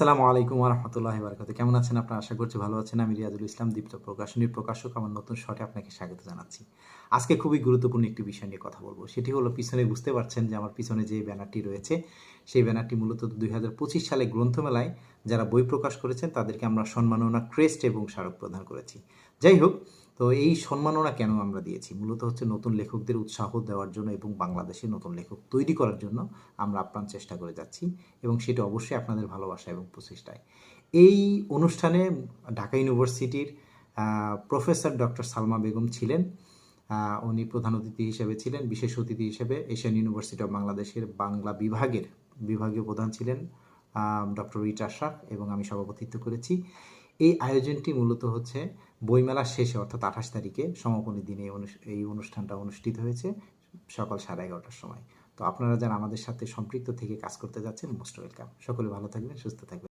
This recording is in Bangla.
আসসালামু আলাইকুম রহমতুল্লাহ বারকাত কেমন আছেন আপনার? আশা করছি ভালো আছেন। আমি রিয়াজুল ইসলাম, দীপ্ত প্রকাশনীর প্রকাশক। আমার নতুন শটে আপনাকে স্বাগত জানাচ্ছি। আজকে খুবই গুরুত্বপূর্ণ একটি বিষয় নিয়ে কথা বলব। সেটি হলো, পিছনে বুঝতে পারছেন যে আমার পিছনে যে ব্যানারটি রয়েছে, সেই ব্যানারটি মূলত দুই হাজার পঁচিশ সালে গ্রন্থমেলায় যারা বই প্রকাশ করেছেন, তাদেরকে আমরা সম্মাননা ক্রেস্ট এবং স্মারক প্রদান করেছি। যাই হোক, তো এই সম্মাননা কেন আমরা দিয়েছি? মূলত হচ্ছে নতুন লেখকদের উৎসাহ দেওয়ার জন্য এবং বাংলাদেশে নতুন লেখক তৈরি করার জন্য আমরা আপ্রাণ চেষ্টা করে যাচ্ছি এবং সেটা অবশ্যই আপনাদের ভালোবাসা এবং প্রচেষ্টায়। এই অনুষ্ঠানে ঢাকা ইউনিভার্সিটির প্রফেসর ডক্টর সালমা বেগম ছিলেন। উনি প্রধান অতিথি হিসেবে ছিলেন, বিশেষ অতিথি হিসেবে এশিয়ান ইউনিভার্সিটি অফ বাংলাদেশের বাংলা বিভাগের বিভাগীয় প্রধান ছিলেন। ডক্টর রিট আশরাফ এবং আমি সভাপতিত্ব করেছি। এই আয়োজনটি মূলত হচ্ছে বইমেলার শেষে, অর্থাৎ আঠাশ তারিখে সমাপনী দিনে এই অনুষ্ঠানটা অনুষ্ঠিত হয়েছে সকাল সাড়ে এগারোটার সময়। তো আপনারা যারা আমাদের সাথে সম্পৃক্ত থেকে কাজ করতে যাচ্ছেন, মোস্ট ওয়েলকাম। সকলে ভালো থাকবেন, সুস্থ থাকবেন।